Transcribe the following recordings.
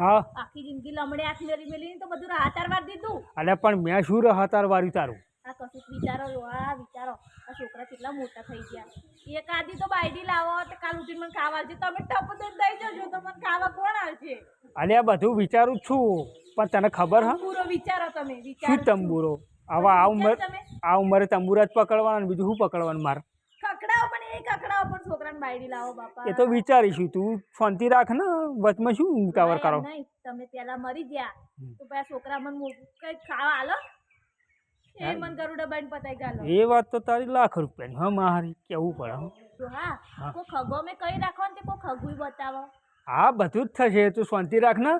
હા. આખી જિંદગી લમડે હાથ મેલી મેલી તો બધું રાહત વાર દીધું. અલે પણ મેં શું રહતાર વાર્યું તારું? આ કશું વિચારો આ વિચારો. આ છોકરા કેટલા મોટા થઈ ગયા. એક આદી તો બાયડી લાવો તો કાલ ઉઠીને મને ખાવા આવશે તમે ટપ દઈ દઈ જજો તો મને ખાવા કોણ આવશે અલ્યા બધું વિચારું છું પણ તને ખબર હા? પૂરો વિચારો તમે શું તંબુરો? હવે આ ઉંમર તમે. આ ઉંમરે તંબુરા જ પકડવાના બીજું શું પકડવાનું મારે? કકડાઓ પણ એ ખકડાવો પણ છોકરાને બાયડી લાવો બાપા. એ તો વિચારીશું. તું શાંતિ રાખ ને? વચમાં શું ઉતાવળ કરો? નહીં. તમે પેલા મરી ગયા. તો પેલા છોકરા મને કઈ ખાવા આલો એ મન ગરુડા બાઈને પતાઈ ગાલો એ વાત તો તારી લાખ રૂપિયાની. હા મારી કેવું પડે તો હા. કો ખગો મેં કઈ રાખો ને કો ખગુઈ બતાવો. હા બધું જ થશે. તું શાંતિ રાખ ને?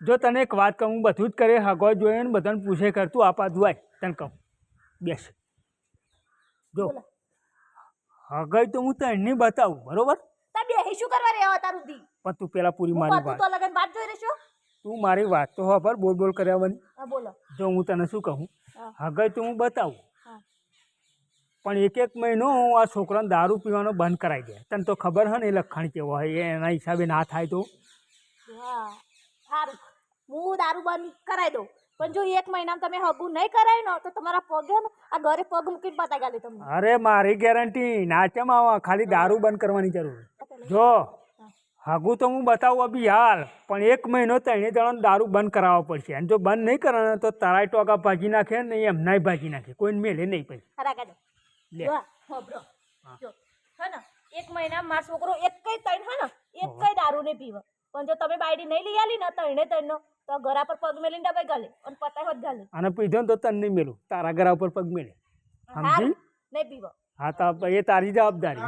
જો તને એક વાત કહું બધું જ કરે હગો જોઈએ ને બધાને પૂછે કર. તું દુઆય તને કહું. બેસ. જો. હગાઈ તો હું તને નહીં બતાવું બરોબર? તા બે શું કરવા રહ્યા તારું દી પણ તું પેલા પૂરી મારી વાત. તો લગન વાત જોઈ રહેશો. તું મારી વાત તો ખબર બોલ બોલ કર્યા બની બોલો. જો હું તને શું કહું. હગાઈ તો હું બતાવું. પણ એક એક મહિનો હું આ છોકરાને દારૂ પીવાનો બંધ કરાવી દે. તને તો ખબર હે ને એ લખાણ કેવો હોય એના હિસાબે ના થાય તો. હા સારું. હું દારૂ બંધ કરાવી દઉં. પણ જો એક મહિનામાં તમે હગું નહીં કરાય ને તો તમારા પગે ને આ ઘરે પગ મૂકીને પતા ગાલી તમને. અરે મારી ગેરંટી. નાચમ આવા? ખાલી દારૂ બંધ કરવાની જરૂર જો હગુ તો હું બતાવું અભી હાલ પણ એક મહિનો ત્રણે જણાને દારૂ બંધ કરાવવો પડશે. અને જો બંધ નહીં કરે તો તારાય ટોકા ભાજી નાખે ને એમનાય ભાજી નાખે. કોઈને મેલે નહીં પછી. ને એક મહિનામાં મારો છોકરો એક કઈ તૈણ હે ને એક કઈ દારૂ નહીં પીવે. પણ જો તમે બાયડી નહીં લઈ આલી ને તણે તૈણનો તો ઘરા પર પગ મેલીને ડબાઈ ગાલે અને પતાય હોત ગાલે. અને પીધો તો તને નહીં મેલું. તારા ગરા ઉપર પગ મેલે. સમજી? નહીં પીવો. હા તો એ તારી જવાબદારી.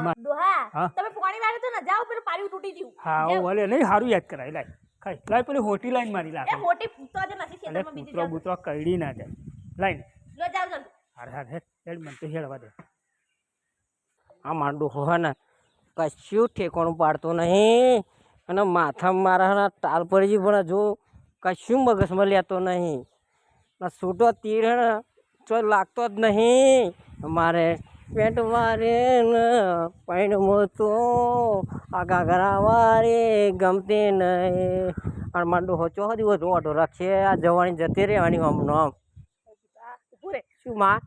હા. તમે પાણી વાળે તો ને જાઓ પેલું પાણી તૂટી ગયું. હા. ભલે નહીં સારું યાદ કરાય. લાય. ખાઈ લાય પેલી હોટી લાઈન મારી એ લાગે મોટી તો આજે નથી ખેતરમાં બીજી કૂતરો. બૂતરો કરડી ના જાય. લાઈન લો જાવ જલ્દી હાર હાર હેડ. હેડ મને તો હેડવા દે. આ માંડું હોય ને કશું ઠેકોણું પાડતું નહીં. અને માથામાં મારા ટાલ પડી ગઈ પણ જો કશું મગજમાં લેતો નહીં. છૂટો તીર તો લાગતો જ નહીં. મારે પેન્ટ વારે પૈણમો તો આ ઘાઘરા વારે ગમતી નહીં. અને માંડો હોચો દિવસ ઓટો રાખશે આ જવાની જતી રહેવાની હમણાં આમ. શું માં?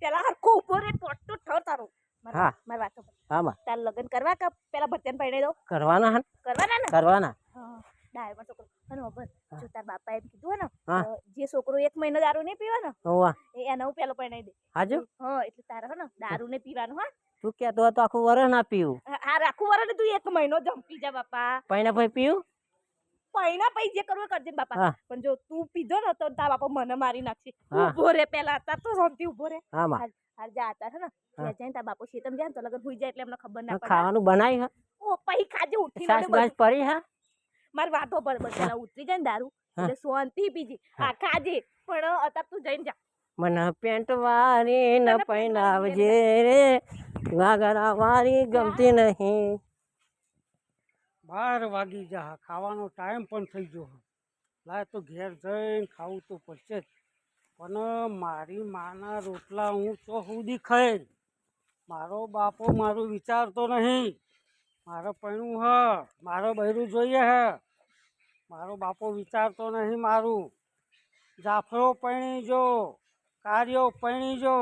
પેલા હરખો ઊભો રે તો ઠર તારું. હા. મારી વાત હા માં તાર લગ્ન કરવા કે પેલા ભત્યાને પરણાઈ દઉં? કરવાના હે કરવાના ને? કરવાના. હા ડાયરમાં છોકરો. અને ખબર જો તાર બાપા એમ કીધું ને જે છોકરો એક મહિનો દારૂ નહીં પીવે ને હોવા એ એને હું પેલો પરણાઈ દે હાજુ? હા એટલે તારે હે ને દારૂ નહીં પીવાનું હા. તું કહેતો તો આખું વરસ ના પીવું. હા આખું રાખું વરે તું એક મહિનો જંપી જા બાપા. પૈણા ભાઈ પીવું? પૈણા પૈ જે કરવું કરજે બાપા. પણ જો તું પીધો ને તો તારા બાપા મને મારી નાખશે. ઊભો રે પેલા તાર તો શાંતિ ઊભો રે. હા માં હાલ જા આતા હે ને? જાય તાર બાપો શેતમ જાય તો લગન હોઈ જાય એટલે એમને ખબર ના પડે. ખાવાનું બનાવી હે. ઓ પૈ ખાજે ઉઠી સાસ બાસ પડી હા. મારી વાતો પર બસ પેલા ઉતરી જાય ને દારૂ એટલે શાંતિ પીજી આ ખાજે પણ અત્યારે તું જઈને જા. મને પેન્ટ વારી ન પહેરાવજે રે. ઘાઘરા વારી ગમતી નહીં. બાર વાગી જા ખાવાનો ટાઈમ પણ થઈ ગયો લાય તો ઘેર જઈને ખાવું તો પડશે જ. પણ મારી માના રોટલા હું તો સુધી ખાઈ મારો બાપો મારું વિચારતો નહીં. મારો પૈણું હ. મારો બૈરું જોઈએ હે. મારો બાપો વિચારતો નહીં મારું. જાફરો પૈણી જો કાર્યો પૈણી જો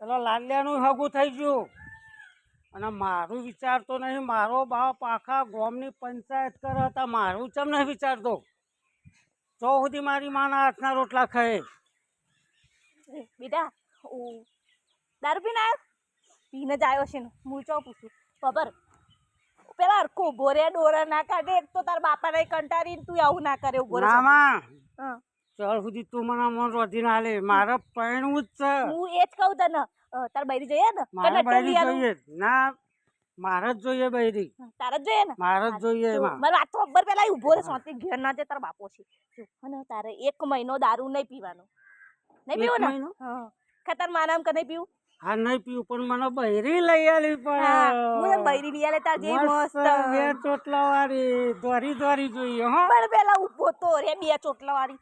પેલા લાલ્યાનું હગું થઈ ગયું. અને મારું વિચારતો નહીં મારો બાપ આખા ગોમની પંચાયત કરે હતા મારું ચમ નહીં વિચારતો? તો સુધી મારી માના હાથના રોટલા ખાય. બેટા દારૂ પીને આવ્યો પીને જ આવ્યો છે ને હું ચો પૂછું? ખબર પેલા હરખો ઊભો રે ડોરા ના કાઢે એક તો તાર બાપા ને કંટાળીને તું આવું ના કરે ઊભો ચાલ સુધી તું મને મન રોધી ના લે મારે પૈણું જ છે. હું એ જ કહું તને તાર બૈરી જોઈએ ને? મારે બૈરી જોઈએ. ના મારે જ જોઈએ બૈરી. તારે જ જોઈએ ને? મારે જ જોઈએ મારે વાત તો ખબર પેલા ઊભો રે શાંતિ ઘેર ના જાય તાર બાપો છે. અને તારે એક મહિનો દારૂ નહીં પીવાનો. નહીં પીવો ને હા. ખતર માનામ કે નહીં પીવું? હા નહીં પીવું પણ મને બૈરી લઈ આલી પણ. હું બૈરી લઈ આલે તાર જે મસ્ત બે ચોટલા વાળી દોરી દોરી જોઈએ હો. પણ પેલા ઊભો તો રે બે ચોટલા વાળી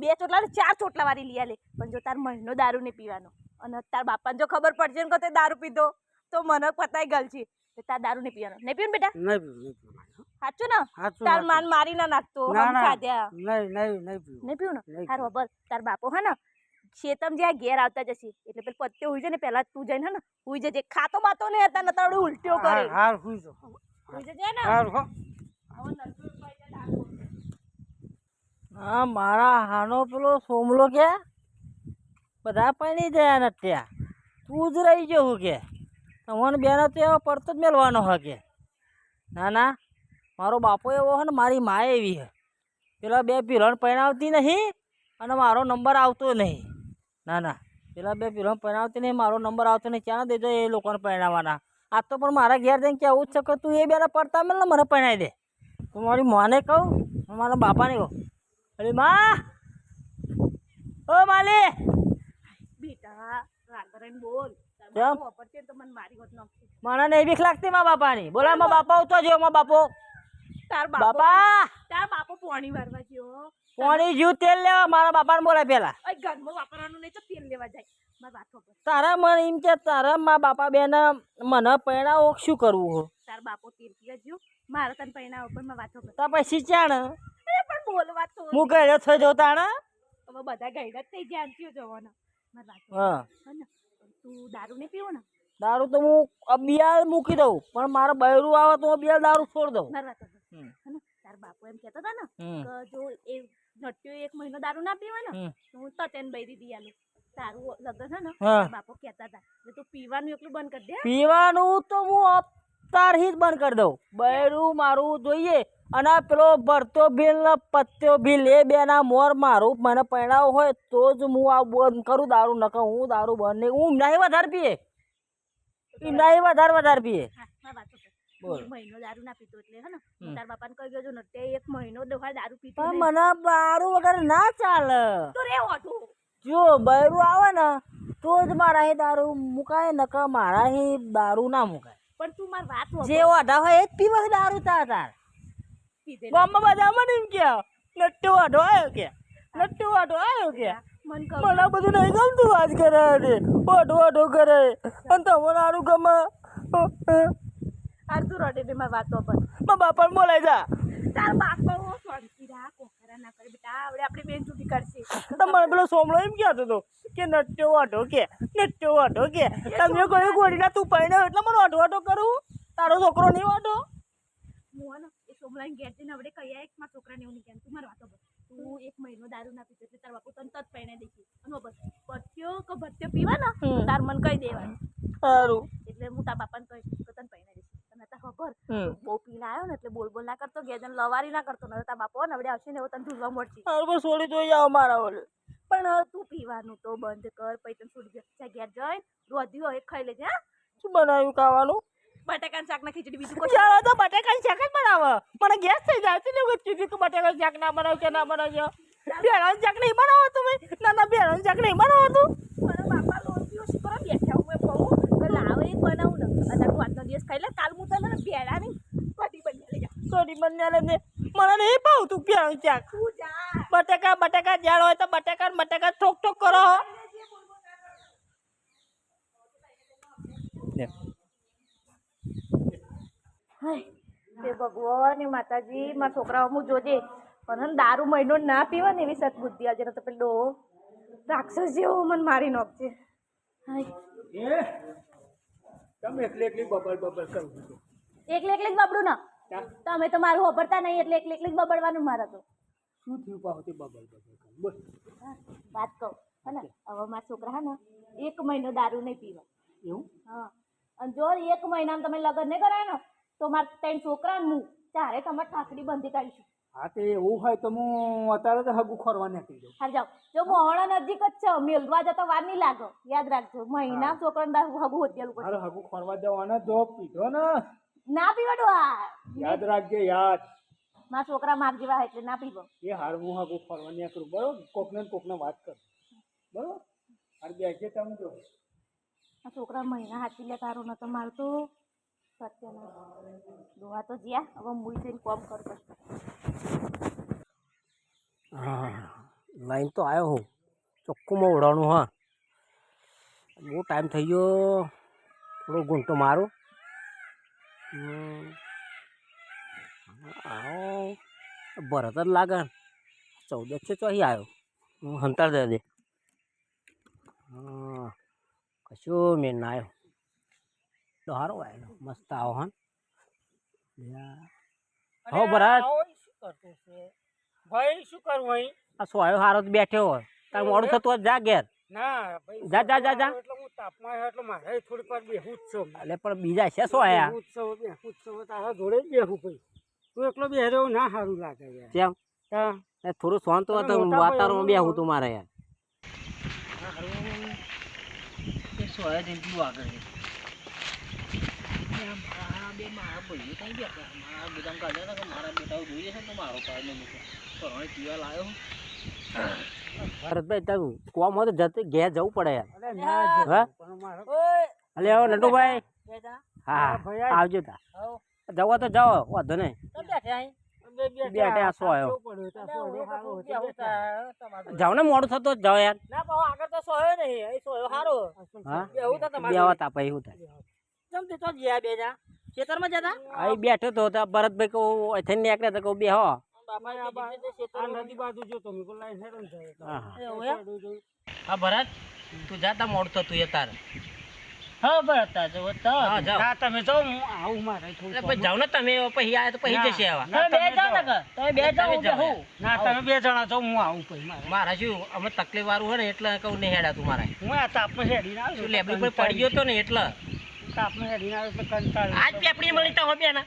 બે ચોટલા ચાર ચોટલા વાળી લઈ આલે. પણ જો તાર મહિનો દારૂ નહીં પીવાનો. અને તાર બાપાને જો ખબર પડશે ને કે તે દારૂ પીધો તો મને પતાઈ ગયેલ છે તાર દારૂ નહીં પીવાનો. નહીં પીવું બેટા? નહીં પીવું સાચું ને? તાર માન મારી ના નાખતો હમ ખાધ્યા. નહીં નહીં નહીં પીવું. નહીં પીવું ને? તાર ખબર તાર બાપો હે ને શેતમ જ્યાં ઘેર આવતા જશે એટલે પેલું પત્તે હુઈ જાય ને પેલા તું જઈને હે ને હુઈ જજે. ખાતો બાતો નહીં હતા નતા આવડે ઉલટીઓ કરે. હાર જો હુઈ જજે ને. હાર હો. મારા હાનો પેલો સોમલો કે બધા પાણી ગયા ને ત્યાં. તું જ રહી ગયો હું કે. તમને બેનો તો એવો પડતો જ મેળવાનો હ કે ના ના. મારો બાપો એવો હે ને, મારી મા એવી હે. પેલા બે પીરણ પહેણાવતી નહીં અને મારો નંબર આવતો નહીં. ના ના. પેલા બે પીરણ પહેણાવતી નહીં, મારો નંબર આવતો નહીં. ક્યાં દેજો એ લોકોને પહેણાવવાના આ તો પણ મારા ઘેર જઈને કહેવું જ છે કે તું એ બેને પડતા મેળ ને મને પહેણાવી દે. તું મારી માને કહું, મારા બાપાને કહું. અરે, મા! ઓ માલી! બેટા રાગરણ બોલ. તાર બાપો વાપરશે તો મને મારી હોત નાખશે મને નહીં બીક લાગતી મા બાપાની. બોલા મા બાપા ઉતો જો મા બાપો. તાર બાપા તાર બાપો પોણી વારવા ગયો પોણી જ્યું તેલ લેવા મારા બાપાને બોલાય પેલા ઘરમાં વાપરવાનું નહીં તો તેલ લેવા જાય. મારી વાત ખબર. તારા મને એમ કે તારા મા બાપા બેન મને પૈણાવો શું કરવું હો? તાર બાપો તેલ પીવા ગયો મારે તને પૈણા ઉપરમાં વાતો કર તા પછી ચાણ? પણ બોલવા તો હું ગયો થઈ જો હવે બધા ગયડા જ થઈ ગયા જવાના. મારી ખબર. હા. તું દારૂ નહીં પીવો ને? દારૂ તો હું બિયાર મૂકી દઉં પણ મારા બૈરું આવે તો હું બિયાર દારૂ છોડ દઉં. મારી ને. તાર બાપો એમ કહેતા હતા ને કે જો એ નટ્યો એક મહિનો દારૂ ના પીવે ને તો હું તો તેને બૈરી દી આલું. તારું લગ્ન છે ને બાપુ કહેતા હતા. તું પીવાનું એટલું બંધ કરી દે. પીવાનું તો હું અત્યારથી જ બંધ કરી દઉં. બૈરું મારું જોઈએ અને પેલો ભરતો ભીલ ને પત્યો ભીલ એ બેના મોર મારું મને પહેણાવ હોય તો જ હું આ બંધ કરું દારૂ નકર હું દારૂ બંધ નહીં હું નહીં વધારે પીએ. એમ નહીં વધારે વધારે પીએ. મહિનો દારૂ ના પીતો એટલે હે ને? હમ. હું તાર કહી ગયો ને તે એક મહિનો દોહા દારૂ પીતો મને દારૂ વગર ના ચાલે. તો રે ઓઢો. જો બૈરું આવે ને તો જ મારા દારૂ મુકાય નકર મારા અહીં દારૂ ના મુકાય. પણ તું માર વાત જે ઓઢા હોય એ જ પીવા દારૂ તાર તાર. ગામમાં બધા મને એમ કે નટ્ટો ઓઢો આવ્યો કે? નટ્ટો ઓઢો આવ્યો કે? મને બધું નહીં ગમતું વાત કરે છે ઓઢો ઓઢો કરે અને તમારું સારું ગમે. અડધું રડે બે મારી વાતો પર. બાપાને બોલાય જા. તાર બાપો ના કરે બેટા આવડે આપણી બેન છૂટી કરશે. તમારે પેલો સોમલો એમ કહેતો હતો કે નટ્ટો વાઢો કે નટ્ટો વાઢો કે. તમે કહ્યું ગોળીના તું પૈણે એટલે મને વાઢો કરું. તારો છોકરો નહીં વાઢો. હું હે ને એ સોમલાઈને ઘેર જઈને આવડે કયા એક મારા છોકરાને એવું નહીં કહેવાનું. તું મારી વાતો પર તું એક મહિનો દારૂ ના પીતો એટલે તાર બાપુ તને તત પહેણે દેખી. અને બસ. પત્યો કે ભત્યો પીવા ને તાર મને કહી દેવાનું. સારું. એટલે હું તાર બાપાને કહીશ કે તને પહેણે દેખી તને તાર ખબર. બહુ પીને આવ્યો ને એટલે બોલ બોલ ના કરતો જઈને લવારી ના કરતો નતો તા બાપો નવડે આવશે ને એવું તને ધૂલવા મળશે. બરોબર છોડી જોઈ જાવ મારા ઓલે પણ તું પીવાનું તો બંધ કર પછી તને છોડી જશે ઘેર જઈ રોધ્યો એક ખાઈ લેજે હા? શું બનાવ્યું ખાવાનું? બટાકાનું શાક ના ખીચડી બીજું કોઈ? ચાલો તો બટાકાનું શાક જ બનાવો. મને ગેસ થઈ જાય છે ને એવું કીધું કે બટાકાનું શાક ના બનાવ કે ના બનાવજો ભેળાનું શાક નહીં બનાવો તમે ના ના ભેળાનું શાક નહીં બનાવો તું મારા બાપા પીવો શું કરો લાવે એક બનાવું ને. અત્યારે તું આજનો દિવસ ખાઈ લે. કાલ હું તને ને ભેળા નહીં કઢી બની લઈ જા કઢી બંને લે મને નહીં ભાવતું ક્યાં ક્યાંક. બટાકા બટાકા જ્યાં હોય તો બટાકા ને બટાકા ઠોક ઠોક કરો ભગવાન એ માતાજી મારા છોકરાઓ હું જોજે. પણ દારૂ મહિનો ના પીવે ને એવી સદબુદ્ધિ આજે તો પેલો. રાક્ષસ જેવો મને મારી નોખજે. હાય. તમે એકલી એકલી બબલ બબલ કરું છું એકલે એકલે જ બબડું ના? તમે તો મારું હોભરતા નહીં એટલે એકલી એકલી જ બબડવાનું મારે તો. શું થયું પાવતી બબલ બબલ કરું? બોલ. વાત કહું. હે ને? હવે મારા છોકરા હે ને એક મહિનો દારૂ નહીં પીવા. એવું? હા. અને જો એક મહિનામાં તમે લગ્ન નહીં કરાય ને તો મારા ત્રણ છોકરા હું ચારે તમારે ઠાકડી બંધી કાઢીશું. હા તે એવું હોય તો હું અત્યારે તો હગું ખોરવા નીકળી જાઉં. હાર જાઓ. જો મોહણા નજીક જ છે મેલવા જતા વાર નહીં લાગો. યાદ રાખજો મહિના છોકરાને હગું હોતિયાલું પડશે મારે હગું ખોરવા જવાના જો પીધો ને. ના પીવાડો આ. યાદ રાખજે યાદ. મારા છોકરા માર જેવા એટલે ના પીવો. એ હાર હું હગું ખોરવા નીકળું બરોબર? કોકને કોકને વાત કર. બરોબર? હાર બેસે તમે જો. આ છોકરા મહિના હાચી લે તારો નતો મારતો દોવા તો જ્યાં, હવે મુઈ જઈને કોમ કરું પછી. હા, લાઈન તો આવ્યો હું. ચોખ્ખુંમાં ઉડાડું, હા. બહુ ટાઈમ થઈ ગયો, થોડો ઘૂંટો મારું. આવો. ભરત જ લાગે. ને. ચૌદ છે અહીં આવ્યો હું હંતાર દે કશું મેં ના આવ્યો સારો આવ્યો મસ્ત આવો હન. હો શું છે? ભાઈ શું કરું અહીં? આ સોયો હારો બેઠ્યો હોય. તાર મોડું થતું હોય જા ઘેર. ના ભાઈ જા, જા, જા, જા. એટલે હું તાપમાં એટલે મારે થોડીક વાર બેહું જ છું એટલે પણ બીજા છે સોયા. બેહું જ છું, બેહું જ છું. તારા જોડે જ બેહું ભાઈ તું એકલો બેહ્યો ના સારું લાગે યાર. કેમ? હા. થોડું શાંત હોય તો તમે મોટા વાતાવરણ ભાઈ બેહું તું મારે યાર ભરતભાઈ તારું કોમ હોય તો જતે ઘેર જવું પડે યાર. અરે ના જવું. હા? પણ મારે અલે આવો નટુભાઈ. હા ભાઈ આય. આવજો તા. જવો તો જાઓ વાંધો નહીં. બે બે બે અટે આસો આવ્યો. પડ્યો તો આસો આવ્યો, સારું હતું, બેઠા. જાઓ ને મોડું થતું હોય તો જાઓ યાર. ના પાહો આગળ તો સોયો નહીં. અહીં સોયો સારો હા? બેહું તો તમારે. બેહવા તા પછી શું થાય. કેમ તે તો જ્યાં બે જા ખેતરમાં જતા? આઈ બેઠો તો તો ભરતભાઈ કહું અહીંથી નીકળે તો કહું બેહો. આ નદી બાજુ જો તમે કોઈ લાઈન હેડો ને હા, ભરત તું જાતા મોડતો તું એ તારે. હા બરાબર જો તો. હા, તમે જો હું આવું મારે થોડું એટલે પછી જાઓ ને તમે પછી આયા તો પછી જશે આવા. ના, તમે જાઓ. તમે બે જાઓ, હું. ના તમે બે જણા જો હું આવું પછી મારે. મારા શું અમે તકલીફ વાળું હોય ને એટલે કહું નહીં હેડા તું મારે. હું આ તાપમાં આવ્યો શું લેબડી પર પડી ગયો તો ને એટલે? તાપમાં હેડીને આવે એટલે કંટાળ્યો. આજ પેપડી મળી તો હવે ના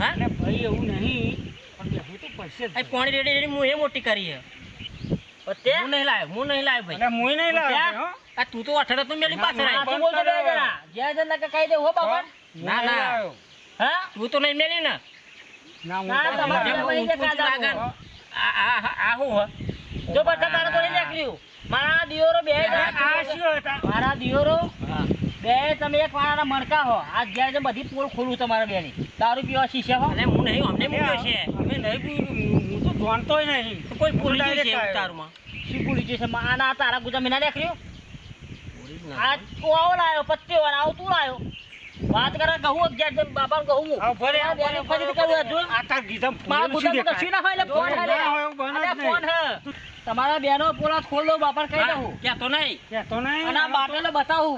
હા ને ભાઈ એવું નહીં પણ બેહવું તો પડશે જ આ પોણી રેડી રેડી હું એ મોટી કરી છે હું નહીં લાવ્યો હું નહીં લાવ્યો ભાઈ મુંય નહીં લાવ્યો હો. આ તું તો અઠડે તો મેલી પાસે ના, રાખ. ના, બંધ કર્યો. ના, મુંય ના. લાવ્યો. તું તો નહીં મેલી ને ના, હું ના, તો તમારે નહીં ઊંચું લાગે ને. આ આ આ- હું જો બધા તારે તો નહીં નીકળ્યું મારા દિયોરો બે આ શું હતા? મારા દિયોરો હા. બે તમે એક વાળાના મણકા હો. આ જ્યારે જે બધી પોલ ખોલું તમારા બેની. દારૂ પીવા શીશે હો. અલે હું નહીં અમને મૂક્યો છે. અમે નહીં પીવું. હું તો જાણતોય નહીં. તો કોઈ ભૂલી ગયું છે ઉતારમાં. શું સ્ટેશનમાં આના તારા ગુજા મેના દેખ્યો આ તું આવો લાયો પત્તી વાર આવો તું લાયો. વાત કરે કહું અગિયાર જેમ બાપા કહું હું. ભરે, આ બેને ફરીથી કરવું હતું આ તાર ગીધમ મારા ગુજા તો કશું ના હોય એટલે ફોન હે. ના અરે. ફોન હે. તમારા બેનો પોલા ખોલ દો બાપા કહી દઉં. ક્યાં તો નહીં. કહેતો નહીં. અને બાટલો બતાવું.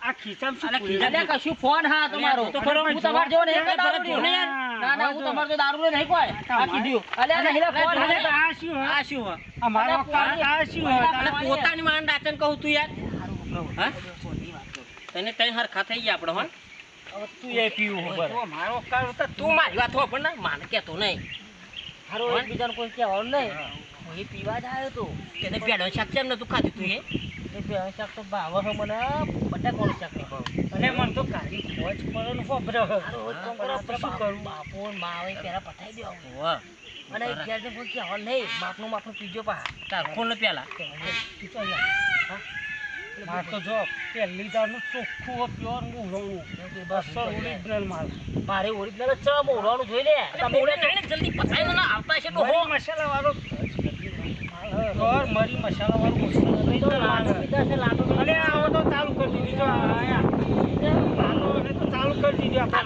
આ- ખીચામાં શું અલા, ફૂલેલું? ખીચામાં અલ્યા કશું ફોન હા તમારો. તો ખરો, હું તમારે જેવો નહીં અરે દારૂ ભરત નહીં. ના ના હું તમારે તો દારૂ નહીં કોઈ આ કીધું. અલ્યા નહીં લે ફોન અરે આ શું આ શું હે? આ મારો અરે કાળ ફોન- આ શું હે? પોતાની માન ડાચન કહું તું યાર. હા તને તઈ હરખા થઈ ગયા આપણો હા? તું એ પીવું તો મારો તું મારી વાત હો પણ ના માને કેતો નહીં. હારો એકબીજાને કોઈ કહેવાનું નહીં. હું એ પીવા જ આવ્યો તો. તેને પેડો શાક કેમ નતું ખાધું તું એ? એ પેડો શાક તો ભાવ છે મને. બટાકાનું શાક નહીં ભાવ અને મને તો કાઢી ખોજ પડો ને હે. કામ શું કરું? બાપો માવે મા હોય દેવા વાહ અને એક ઘેર ને કોઈ કહેવાનું નહીં. માપનું માપનું પીજો પા. તાર ફોન પેલા. માર તો જો પહેલી દારનું ચોખ્ખું પ્યોર મૂળોનું. બસો ઓરિજિનલ માલ. મારે ઓરિજિનલ જ છે મોઢવાનું જોઈ લે. તમે જલ્દી ના આવતા છે તો હો. મસાલા વાળો ઘર મરી મસાલા વાળું તો અરે આવો તો ચાલુ કરી દીધી. જો આયા તો ચાલુ કરી દીધી આપણે.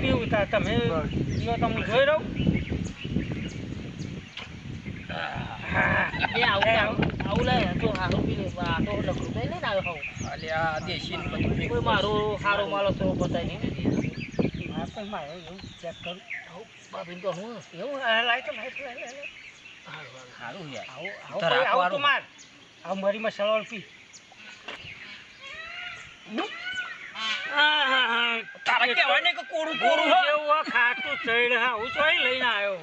પીવું તા તમે પીવો જોઈ રહું. તો હારું. હું બધું કોઈ મારું સારો માલો તો બતાવી નહીં. તો ચેક કરું. બાબીન તો હું એવું લાય તો લાય તો લાય, લાય. સારું યાર આવો આવો આવો તો હાથવાળું. માર. આવો મરી મસાલા પી. તારા કહેવાય ને કે કોરું કોરું. જેવું ખાટું ચડ હું લઈને આવ્યો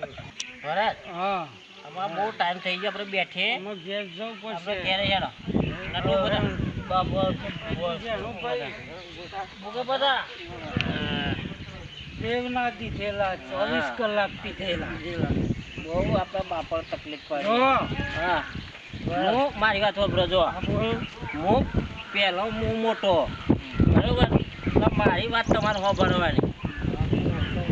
ભરત હા. અમાર બહુ ટાઈમ થઈ ગયો આપણે બેઠે. આમાં ઘેર જવું આપણે પડશે. ઘેરે હેડો. નટુ બધા. બાબા ભૂગે બધા. દેવના દીધેલા ચોવીસ હા. કલાક પીધેલા બહુ આપણા બાપા તકલીફ પડે. હા. હું મારી વાત વાપરો જો. હું પહેલો હું મોટો. બરોબર? મારી વાત તમારે સાંભળવાની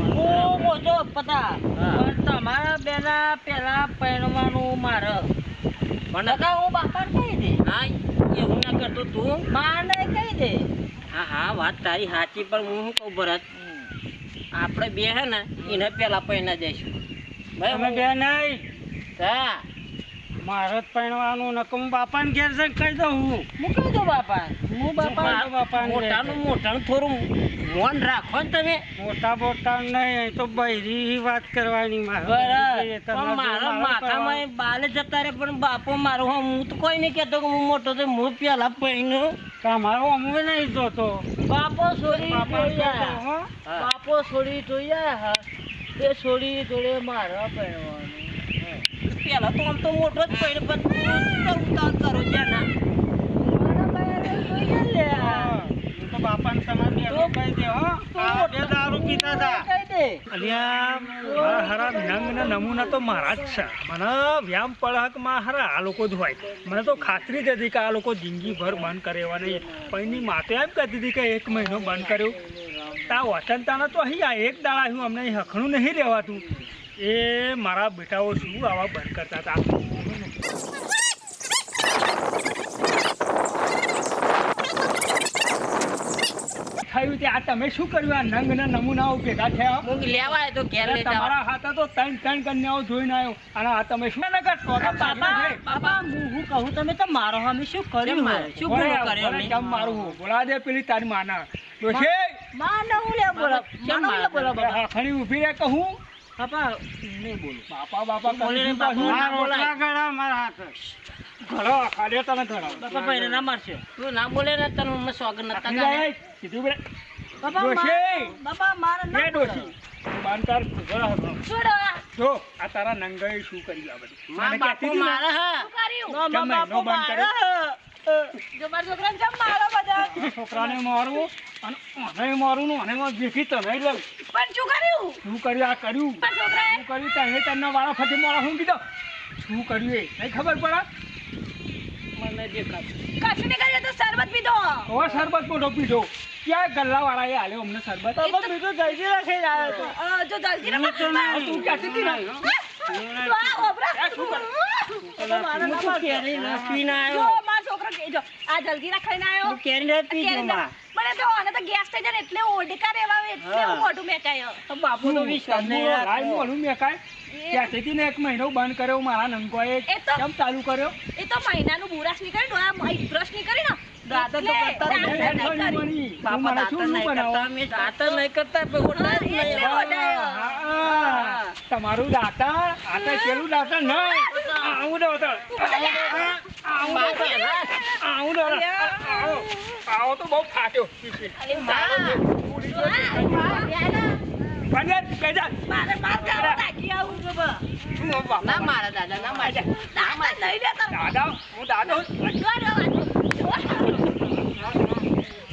હું મોટો પતા. પણ તમારા બેના પેલા પહેરવાનું મારે. પણ હું બાપા કહી દે. હા એવું ના કરતો તું. માને કહી દે. હા હા વાત તારી સાચી પણ હું શું કહું ભરત? આપણે બે હે ને એને પેલા પૈણા જઈશું. ભાઈ અમે બે નહીં. હા. મારે જ પરણવાનું નકમ બાપાને ઘેર જઈને કહી દઉં હું. મૂકી દો બાપા હું બાપા બાપાને મોટાનું મોટાનું થોડું મોન રાખો ને તમે. મોટા મોટા નહીં તો બૈરી વાત કરવાની મારે. મારા માથામાં બાલે જતા રહે પણ બાપો મારો હું તો કોઈ નહીં કહેતો કે હું મોટો તો હું પેલા પૈણ્યો તમારો અમે નહીં જોતો. બાપો છોડી? બાપો છોડી જોઈ એ છોડી જોડે મારા પહેરવાનું પેલા તો આમ તો મોટો જ પૈણ્યો પણ ઉતાર કરો છે ના હા. હું તો બાપાને બેને કહી દે હો બે દારૂ પીતા હતા અલ્યા મારા હારા નંગ ને નમૂના તો મારા જ છે. મને વ્યામ પળકમાં હારા આ લોકો જ હોય મને તો ખાતરી જ હતી કે આ લોકો જિંદગીભર બંધ કરે એવા નહીં પણ એની માતે એમ કહેતી હતી કે એક મહિનો બંધ કર્યો. તા વચનતાના તો અહીં આ એક દાડા હું અમને હખણું નહીં રહેવાતું. એ મારા બેટાઓ શું આવા બંધ કરતા હતા? થયું તે આ તમે શું કર્યું? આ નંગ ને નમૂનાઓ ભેગા થયા? લેવાય તો ઘેર તમારા હાથે તો ત્રણ ત્રણ કન્યાઓ જોઈને આવ્યો અને આ તમે શું ના કરતો બાપા હું હું કહું તમે તો મારો અમે શું કર્યું શું કર્યું કેમ મારું બોલા દે પેલી તારી માના. ડોશી? માં ન હું લે બોલા કેમ બોલા બાપા. હાખણી ઊભી રહે કહું. બાપા નહીં બોલો. બાપા બાપા બોલે બાપા. ગળા મારા હાથે. ઘડો ખાડે તને ઘડો બાપા ભાઈને ના મારશે. તું ના બોલે ને તને સ્વાગત નતા કરે. કીધું બે. બાપા બાપા મારે બે ડોશી. તું બાંધ કર, ઘડો હાથમાં. છોડો. જો આ તારા નંગાઈ શું કરી આ બધું? માં બાપો કહેતી મારે હા. શું કર્યું માં બાપો નો બંધ કરે? મારે જો મારા છોકરાને જમ મારો બધા? છોકરાને મારવું અને આને મારવું ને આને માર તને લઉં પણ શું કર્યું? શું કર્યું? આ કર્યું. મારા છોકરાએ? શું કર્યું? તને તને વાળા ફટી મોડા હું કીધો? શું કર્યું એ? નહીં ખબર પડે? મને દેખાતું કશું. નહીં કર્યું તો શરબત પીધો. હવે શરબત મોટો પીધો? ક્યાં ગલ્લા વાળા એ હાલ્યો અમને શરબત તો જલ્દી રાખી જાય તો. જો જલ્દી તું કહેતી હતી ને તો આ ઓબરા. હું તો કેરી ના આવ્યો મારો છોકરો જો આ જલ્દી ના આવ્યો કેરી ના પી કેરી ગયો મને તો આને તો ગેસ થઈ જાય એટલે ઓડકા રહેવા એટલે હું. મોઢું મેકાયો તો બાપુ તો વિશ્વાસ નહીં મેં ને એક મહિનો બંધ કર્યો મારા નંગોએ એ તો- કેમ ચાલુ કર્યો? એ તો મહિનાનું બુરાશ નીકળી ને આ બ્રશ નીકળી ને? દાંત તો કરતા નહીં. બાપા દાંત નહીં કરતા અમે દાંત નહીં કરતા પણ ઓઢાય હા, તમારું દાતા આતા તો પેલું દાતા ન આવું દાતા આવું દો આવું દો આવો. આવો તો બહુ ફાટ્યો. પંદર બેજા મારે માર તાકી આવું બા. ના મારે દાદા ના મારે. જ. નહીં લેતા. દાદા હું દાદો જો આ રવા. જો આ રવા. જો આ રવા.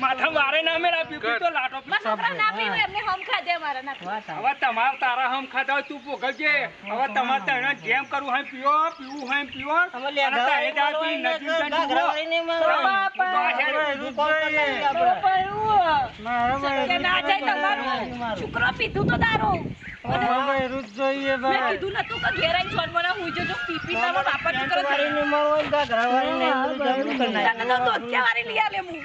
માથા મારે ના મેળા પીપી તો લાટો મારા છોકરા ના પીવે, એમને હમ ખાધે મારા ના પીવે. હવે તમાર તારા હમ ખાતા તું ભોગવજે. હવે તમારે તને જેમ કરવું હે પીવો પીવું જાય તમારું. છોકરો પીધું તો દારૂ ભાઈ રૂજ જોઈએ મેં કીધું નતું કે ઘેર આવીને મને હું જો બાપા કરે. આલે હું.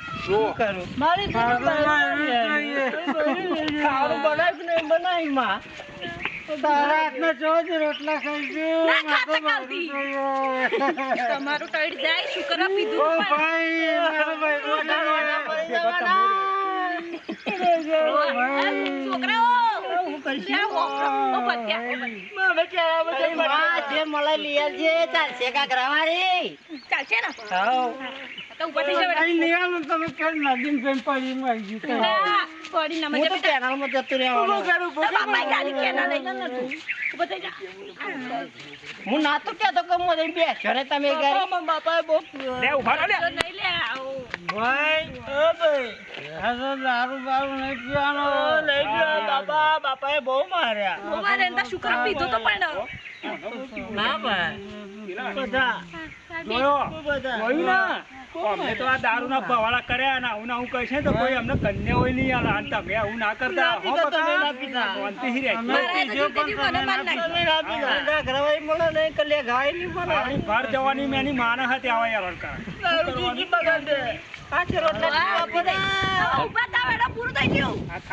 માં? માથું ખાતી. મારું. તમારું ટઈટ જાય પીધું. ભાઈ ભાઈ છોકરાઓ! જે મળે લઈ આવજે ચાલશે કાકરા વાળી ચાલશે ને? તો ઉપર થઈ જાવ અહીં નિરાલું તમે કેમ નદીમ પેન પાણીમાં આવી ગયું ના, પડી ના હું મજા તો કેનાલમાં જતું રહેવાનું બાપા ગાડી કેના લઈ લે નતું ઊભો થઈ જા. હું ના તો કેતો કે મોદી બેસ્યો રે તમે ઘરે. બાપા બહુ લે ઊભા રહો લે. નહીં લે આવો. ભાઈ ઓ ભાઈ તો દારૂ બારૂ નહીં પીવાનો લઈ ગયો બાપા બાપાએ બહુ માર્યા. અમારે તો શુક્ર પીધો તો પણ. ના ભાઈ. બધા. અમને તો આ કર્યા આવું આવું કહે છે તો કોઈ કન્યા હોય નહીં આલે. તમે આવું ના કરતા. પીતા, જવાની મેની માન હતી આવા યાર. આ રોટલા પૂરું થઈ ગયું. આ